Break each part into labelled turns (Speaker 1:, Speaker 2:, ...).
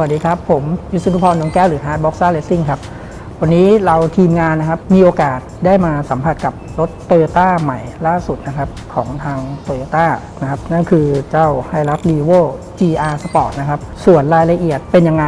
Speaker 1: วัสดีครับ ผมยุสุนุพรนงแก้วหรือ Hard Boxer Racing ครับ วันนี้เราทีมงานนะครับ มีโอกาสได้มาสัมผัสกับรถ t o y ยต้าใหม่ล่าสุดนะครับ ของทาง t o y ยต้านะครับ นั่นคือเจ้า h i l u x r e v o GR Sport นะครับ ส่วนรายละเอียดเป็นยังไง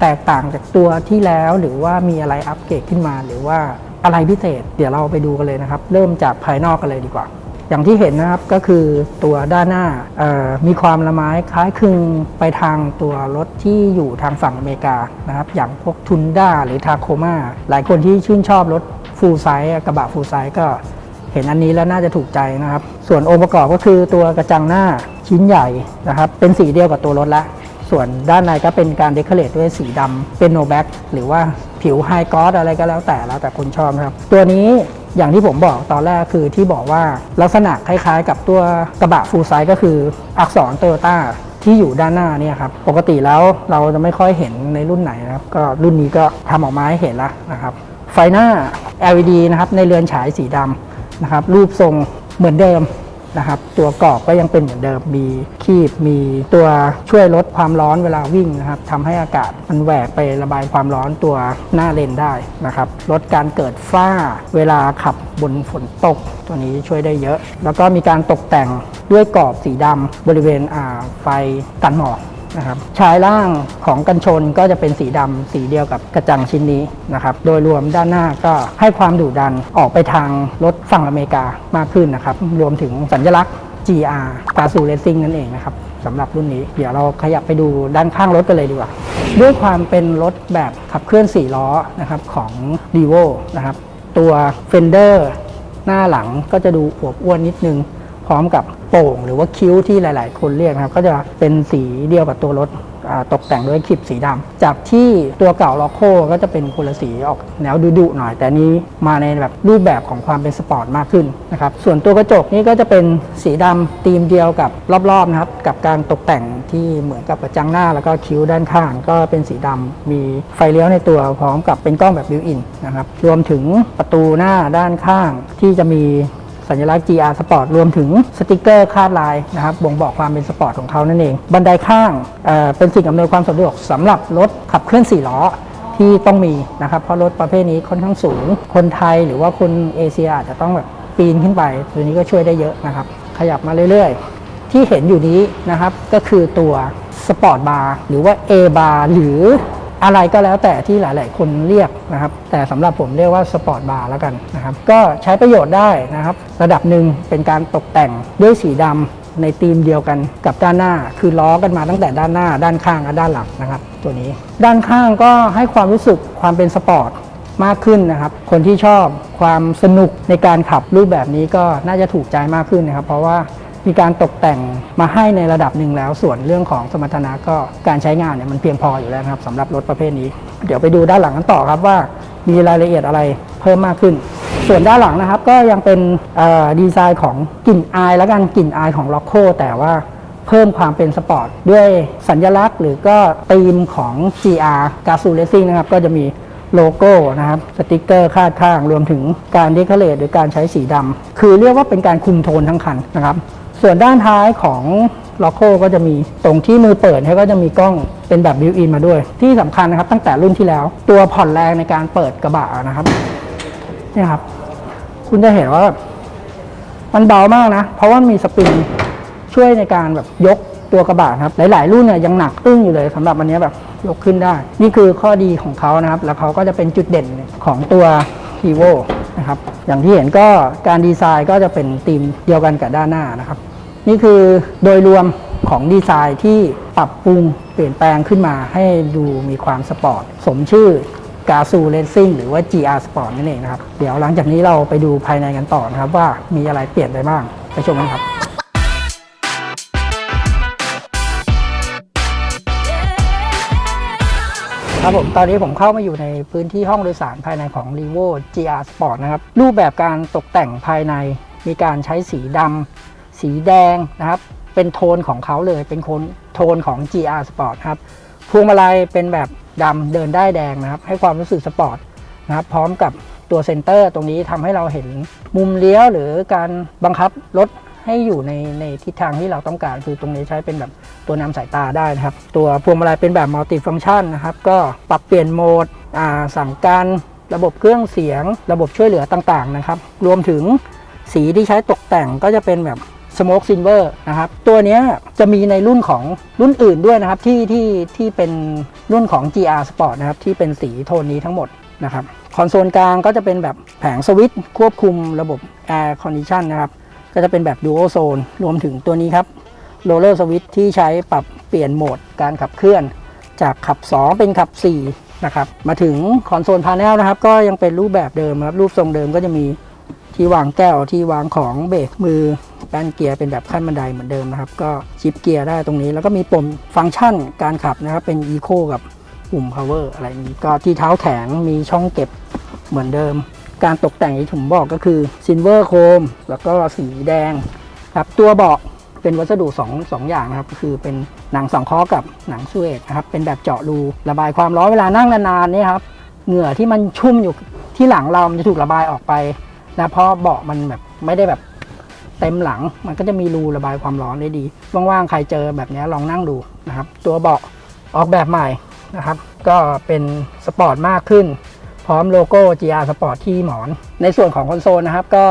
Speaker 1: แตกต่างจากตัวที่แล้วหรือว่ามีอะไรอัปเกรดขึ้นมา หรือว่าอะไรพิเศษ เดี๋ยวเราไปดูกันเลยนะครับ เริ่มจากภายนอกกันเลยดีกว่า อย่างที่เห็นนะครับก็คือตัวด้านหน้ามีความละไม้คล้ายคลึงไปทางตัวรถที่อยู่ทางฝั่งอเมริกานะครับ อย่างพวกทุนด้าหรือทาโคมาหลายคนที่ชื่นชอบรถฟูลไซส์กระบะฟูลไซส์ก็เห็นอันนี้แล้วน่าจะถูกใจนะครับ ส่วนองค์ประกอบก็คือตัวกระจังหน้าชิ้นใหญ่นะครับ เป็นสีเดียวกับตัวรถละ ส่วนด้านในก็เป็นการเดคอเรทด้วยสีดำเป็นโนแบ็กหรือว่าผิวไฮกอสอะไรก็แล้วแต่แล้วแต่คนชอบนะครับ ตัวนี้ อย่างที่ผมบอกตอนแรกคือที่บอกว่าลักษณะคล้ายๆ กับตัวกระบะฟูลไซส์ก็คืออักษรโตโยต้าที่อยู่ด้านหน้าเนี่ยครับปกติแล้วเราจะไม่ค่อยเห็นในรุ่นไหนนะครับก็รุ่นนี้ก็ทำออกมาให้เห็นแล้วนะครับ ไฟหน้า LED นะครับในเรือนฉายสีดำนะครับรูปทรงเหมือนเดิม นะครับตัวกรอบก็ยังเป็นเหมือนเดิมมีคีบมีตัวช่วยลดความร้อนเวลาวิ่งนะครับทำให้อากาศมันแหวกไประบายความร้อนตัวหน้าเลนได้นะครับลดการเกิดฝ้าเวลาขับบนฝนตกตัวนี้ช่วยได้เยอะ แล้วก็มีการตกแต่งด้วยกรอบสีดำบริเวณไฟกันหมอก นะครับชายล่างของกันชนก็จะเป็นสีดำสีเดียวกับกระจังชิ้นนี้นะครับโดยรวมด้านหน้าก็ให้ความดุดันออกไปทางรถฝั่งอเมริกามากขึ้นนะครับรวมถึงสัญลักษณ์ GR กาซูเรซิ่งนั่นเองนะครับสำหรับรุ่นนี้ เดี๋ยวเราขยับไปดูด้านข้างรถกันเลยดีกว่า ด้วยความเป็นรถแบบขับเคลื่อน 4 ล้อนะครับของ d ีโวนะครับตัว Fender หน้าหลังก็จะดูอวบอ้วนนิดนึง พร้อมกับโป่งหรือว่าคิ้วที่หลาย ๆ คนเรียกนะครับ ก็จะเป็นสีเดียวกับตัวรถตกแต่งด้วยคลิปสีดำจากที่ตัวเก่าล็อกโคก็จะเป็นคนละสีออกแนวดุๆหน่อย แต่นี้มาในแบบรูปแบบของความเป็นสปอร์ตมากขึ้นนะครับ ส่วนตัวกระจกนี่ก็จะเป็นสีดำธีมเดียวกับรอบๆนะครับ กับการตกแต่งที่เหมือนกับกระจังหน้าแล้วก็คิ้วด้านข้าง ก็เป็นสีดำมีไฟเลี้ยวในตัวพร้อมกับเป็นกล้องแบบบิวอินนะครับ รวมถึงประตูหน้าด้านข้างที่จะมี สัญลักษณ์ GR Sport รวมถึงสติกเกอร์คาดลายนะครับบ่งบอกความเป็นสปอร์ตของเขานั่นเอง บันไดข้างเเป็นสิ่งอำนวยความสะดวกสำหรับรถขับเคลื่อน 4 ล้อที่ต้องมีนะครับ เพราะรถประเภทนี้ค่อนข้างสูง คนไทยหรือว่าคนเอเชียอาจจะต้องแบบปีนขึ้นไปตัวนี้ก็ช่วยได้เยอะนะครับ ขยับมาเรื่อยๆ ที่เห็นอยู่นี้นะครับก็คือตัวสปอร์ตบาร์หรือว่า A บาร์หรือ อะไรก็แล้วแต่ที่หลาย ๆ คนเรียกนะครับ แต่สำหรับผมเรียกว่าสปอร์ตบาร์แล้วกันนะครับ ก็ใช้ประโยชน์ได้นะครับ ระดับหนึ่งเป็นการตกแต่งด้วยสีดำในธีมเดียวกันกับด้านหน้า คือล้อกันมาตั้งแต่ด้านหน้า ด้านข้างและด้านหลังนะครับ ตัวนี้ ด้านข้างก็ให้ความรู้สึกความเป็นสปอร์ตมากขึ้นนะครับ คนที่ชอบความสนุกในการขับรูปแบบนี้ก็น่าจะถูกใจมากขึ้นนะครับ เพราะว่า มีการตกแต่งมาให้ในระดับหนึ่งแล้ว ส่วนเรื่องของสมรรถนะก็การใช้งานเนี่ยมันเพียงพออยู่แล้วครับสำหรับรถประเภทนี้ เดี๋ยวไปดูด้านหลังกันต่อครับว่า มีรายละเอียดอะไรเพิ่มมากขึ้น ส่วนด้านหลังนะครับก็ยังเป็นดีไซน์ของกลิ่นอายแล้วกันกลิ่นอายของล็อกโคแต่ว่าเพิ่มความเป็นสปอร์ตด้วยสัญลักษณ์ หรือก็ธีมของ GR g a z o Racing นะครับก็จะมีโลโก้นะครับสติกเกอร์คาดข้างรวมถึงการเดคอเรทหรือการใช้สีดำคือเรียกว่าเป็นการคุมโทนทั้งคันนะครับ ส่วนด้านท้ายของล็อกโก้ก็จะมีตรงที่มือเปิดเนี่ยก็จะมีกล้องเป็นแบบบิวอินมาด้วย ที่สำคัญนะครับตั้งแต่รุ่นที่แล้ว ตัวผ่อนแรงในการเปิดกระบะนะครับเนี่ยครับ คุณจะเห็นว่ามันเบามากนะ เพราะว่ามีสปริงช่วยในการแบบยกตัวกระบะครับ หลาย ๆ รุ่นเนี่ยยังหนักอึ้งอยู่เลยสำหรับอันนี้แบบยกขึ้นได้ นี่คือข้อดีของเขานะครับ แล้วเขาก็จะเป็นจุดเด่นของตัว h e v o นะครับ อย่างที่เห็นก็การดีไซน์ก็จะเป็นธีมเดียวกันกับด้านหน้านะครับ นี่คือโดยรวมของดีไซน์ที่ปรับปรุงเปลี่ยนแปลงขึ้นมาให้ดูมีความสปอร์ต สมชื่อกาซูเ a ซิ่งหรือว่า GR Sport นั่นเองนะครับ เดี๋ยวหลังจากนี้เราไปดูภายในกันต่อนะครับ ว่ามีอะไรเปลี่ยนไปบ้าง ไปชมกันครับครับผมตอนนี้ผมเข้ามาอยู่ในพื้นที่ห้องโดยสารภายในของ r e v o GR Sport นะครับ รูปแบบการตกแต่งภายในมีการใช้สีดำ สีแดงนะครับ เป็นโทนของเขาเลยเป็นโทนโทนของ GR Sport ครับพวงมาลัยเป็นแบบดำเดินได้แดงนะครับ ให้ความรู้สึกสปอร์ตนะครับพร้อมกับตัวเซนเตอร์ตรงนี้ทำให้เราเห็นมุมเลี้ยวหรือการบังคับรถให้อยู่ในในทิศทางที่เราต้องการคือตรงนี้ใช้เป็นแบบตัวนำสายตาได้นะครับ ตัวพวงมาลัยเป็นแบบมัลติฟัง c t ชันนะครับ ก็ปรับเปลี่ยนโหมดอ่าสั่งการระบบเครื่องเสียง ระบบช่วยเหลือต่างๆนะครับ รวมถึงสีที่ใช้ตกแต่งก็จะเป็นแบบ Smoke Silver นะครับ ตัวนี้จะมีในรุ่นของรุ่นอื่นด้วยนะครับ ที่ที่ที่เป็นรุ่นของ GR Sport นะครับ ที่เป็นสีโทนนี้ทั้งหมดนะครับคอนโซลกลางก็จะเป็นแบบแผงสวิตช์ควบคุมระบบ Air Condition นะครับ ก็จะเป็นแบบ Dual Zone รวมถึงตัวนี้ครับ Roller Switch ที่ใช้ปรับเปลี่ยนโหมดการขับเคลื่อน จากขับ 2 เป็นขับ 4 นะครับ มาถึงคอนโซลพาเนลนะครับ ก็ยังเป็นรูปแบบเดิมครับ รูปทรงเดิมก็จะมีที่วางแก้วที่วางของเบรกมือ ป้นเกียร์เป็นแบบขั้นบันไดเหมือนเดิมนะครับ ก็ชิปเกียร์ได้ตรงนี้ แล้วก็มีปุ่มฟังก์ชันการขับนะครับ เป็น Eco กับปุ่ม Power อะไรอย่างนี้ก็ที่เท้าแข็งมีช่องเก็บเหมือนเดิม การตกแต่งที่ผมบอกก็คือซิลเวอร์โคมแล้วก็สีแดงครับตัวเบาะเป็นวัสดุ2 2อย่างนะครับก็คือเป็นหนังสองข้อกับหนังซูเอตนะครับเป็นแบบเจาะรูระบายความร้อนเวลานั่งนานๆนี่ครับเหงื่อที่มันชุ่มอยู่ที่หลังเรามันจะถูกระบายออกไปนะเพราะเบาะมันแบบไม่ได้แบบ เต็มหลังมันก็จะมีรูระบายความร้อนได้ดี ว่างๆ ใครเจอแบบนี้ลองนั่งดูนะครับ ตัวเบาะออกแบบใหม่นะครับ ก็เป็นสปอร์ตมากขึ้น พร้อมโลโก้ GR Sport ที่หมอน ในส่วนของคอนโซลนะครับก็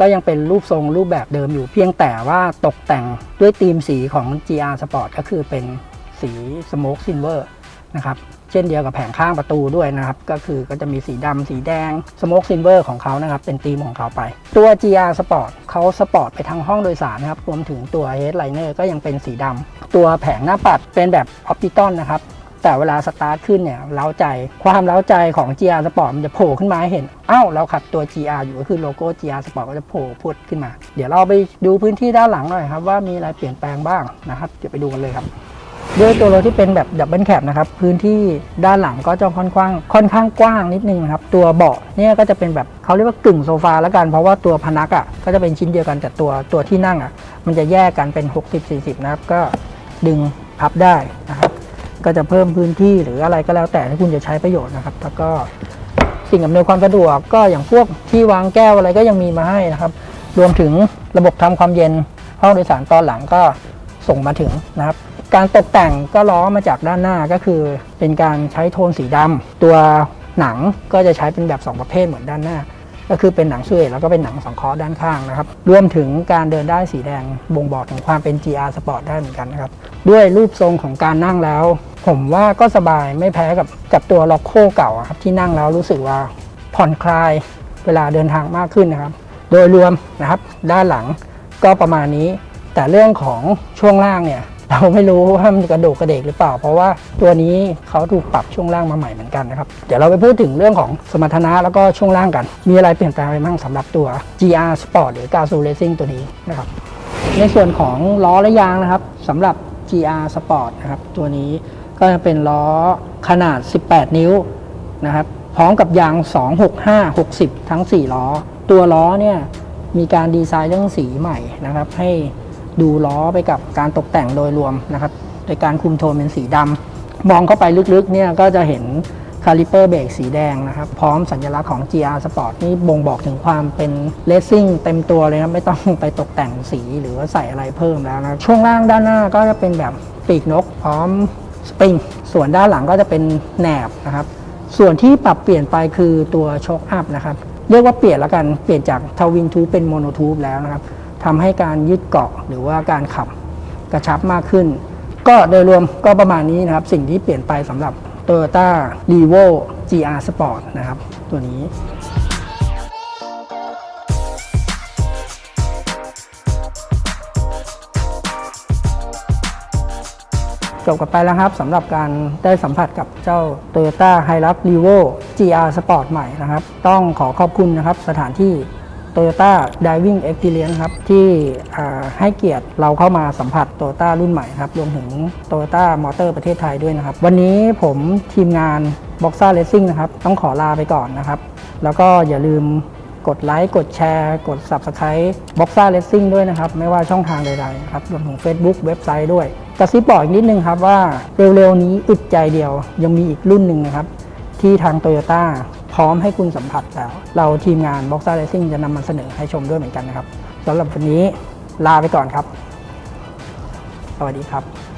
Speaker 1: ก็ยังเป็นรูปทรงรูปแบบเดิมอยู่เพียงแต่ว่าตกแต่งด้วยธีมสีของ GR Sport ก็คือเป็นสี Smoke Silver นะครับเช่นเดียวกับแผงข้างประตูด้วยนะครับก็คือก็จะมีสีดำสีแดง Smoke Silver ของเขานะครับเป็นธีมของเขาไป ตัว GR Sport เขาสปอร์ตไปทั้งห้องโดยสารนะครับรวมถึงตัว Headliner ก็ยังเป็นสีดำตัวแผงหน้าปัดเป็นแบบ Optiton นะครับแต่เวลาสตาร์ทขึ้นเนี่ยเล้าใจความเล้าใจของ GR Sport มันจะโผล่ขึ้นมาให้เห็นอ้าวเราขับตัว GR อยู่ก็คือโลโก้ GR Sport ก็จะโผล่พุดขึ้นมา เดี๋ยวเราไปดูพื้นที่ด้านหลังหน่อยครับว่ามีอะไรเปลี่ยนแปลงบ้างนะครับเดี๋ยวไปดูกันเลยครับ ด้วยตัวรถที่เป็นแบบดับเบิลแคปนะครับพื้นที่ด้านหลังก็จะค่อนข้างค่อนข้างกว้างนิดนึงนะครับตัวเบาะเนี่ยก็จะเป็นแบบเขาเรียกว่ากึ่งโซฟาแล้วกัน เพราะว่าตัวพนักอะก็จะเป็นชิ้นเดียวกันแต่ตัวตัวที่นั่งอะมันจะแยกกันเป็น 60-40 นะครับ ก็ดึงพับได้นะครับก็จะเพิ่มพื้นที่หรืออะไรก็แล้วแต่ที่คุณจะใช้ประโยชน์นะครับ แล้วก็สิ่งอำนวยความสะดวกก็อย่างพวกที่วางแก้วอะไรก็ยังมีมาให้นะครับ รวมถึงระบบทำความเย็นห้องโดยสารตอนหลังก็ส่งมาถึงนะครับ การตกแต่งก็ล้อมาจากด้านหน้าก็คือ เป็นการใช้โทนสีดำตัวหนังก็จะใช้เป็นแบบ 2 ประเภทเหมือนด้านหน้า ก็คือเป็นหนังซูเอตแล้วก็เป็นหนังสังคราะห์ด้านข้างนะครับรวมถึงการเดินได้สีแดงบ่งบอกถึงความเป็น GR Sport ได้เหมือนกันนะครับด้วยรูปทรงของการนั่งแล้ว ผมว่าก็สบายไม่แพ้กับกับตัวล็อกโคเก่าครับที่นั่งแล้วรู้สึกว่าผ่อนคลายเวลาเดินทางมากขึ้นนะครับ โดยรวมนะครับด้านหลังก็ประมาณนี้ แต่เรื่องของช่วงล่างเนี่ย เราไม่รู้ว่ามันกระโดกกระเดกหรือเปล่า เพราะว่าตัวนี้เขาถูกปรับช่วงล่างมาใหม่เหมือนกันนะครับ เดี๋ยวเราไปพูดถึงเรื่องของสมรรถนะแล้วก็ช่วงล่างกัน มีอะไรเปลี่ยนแปลงไปบ้างสำหรับตัว GR Sport หรือ g a z o Racing ตัวนี้นะครับ ในส่วนของล้อและยางนะครับสำหรับ GR Sport นะครับตัวนี้ก็จะเป็นล้อขนาด 18 นิ้วนะครับพร้อมกับยาง 265 60 ทั้ง 4 ล้อ ตัวล้อเนี่ยมีการดีไซน์เรื่องสีใหม่นะครับ ให้ ดูล้อไปกับการตกแต่งโดยรวมนะครับ โดยการคุมโทนเป็นสีดำมองเข้าไปลึกๆเนี่ยก็จะเห็นคาลิเปอร์เบรกสีแดงนะครับ พร้อมสัญลักษณ์ของ GR Sport นี่บ่งบอกถึงความเป็นเลสซิ่งเต็มตัวเลยนะไม่ต้องไปตกแต่งสีหรือว่าใส่อะไรเพิ่มแล้วนะช่วงล่างด้านหน้าก็จะเป็นแบบปีกนก พร้อมสปริง ส่วนด้านหลังก็จะเป็นแหนบนะครับ ส่วนที่ปรับเปลี่ยนไปคือตัวโชคอัพนะครับ เรียกว่าเปลี่ยนแล้วกันเปลี่ยนจากทวินทูเป็นโมโนทูบแล้วนะครับ ทำให้การยึดเกาะหรือว่าการขับกระชับมากขึ้น ก็โดยรวมก็ประมาณนี้นะครับ สิ่งที่เปลี่ยนไปสำหรับ Toyota r e v o GR Sport นะครับ ตัวนี้จบกันไปแล้วครับสำหรับการได้สัมผัสกับเจ้า Toyota h i l u x r e v o GR Sport ใหม่นะครับ ต้องขอขอบคุณนะครับสถานที่ Toyota Diving Experience ครับที่ให้เกียรติเราเข้ามาสัมผัส Toyota รุ่นใหม่ครับรวมถึง Toyota Motor ประเทศไทยด้วยนะครับ วันนี้ผมทีมงาน Boxa Racing นะครับ ต้องขอลาไปก่อนนะครับ แล้วก็อย่าลืมกดไลค์ กดแชร์ กด Subscribe Boxa Racing ด้วยนะครับ ไม่ว่าช่องทางใดๆครับรวมถึง Facebook เว็บไซต์ด้วยกระซิบบอกอีกนิดนึงครับว่าเร็วๆนี้อึดใจเดียวยังมีอีกรุ่นหนึ่งนะครับ ที่ทางโตโยต้าพร้อมให้คุณสัมผัสแล้ว เราทีมงาน Boxa Racing จะนำมันเสนอให้ชมด้วยเหมือนกันนะครับสำหรับวันนี้ลาไปก่อนครับ สวัสดีครับ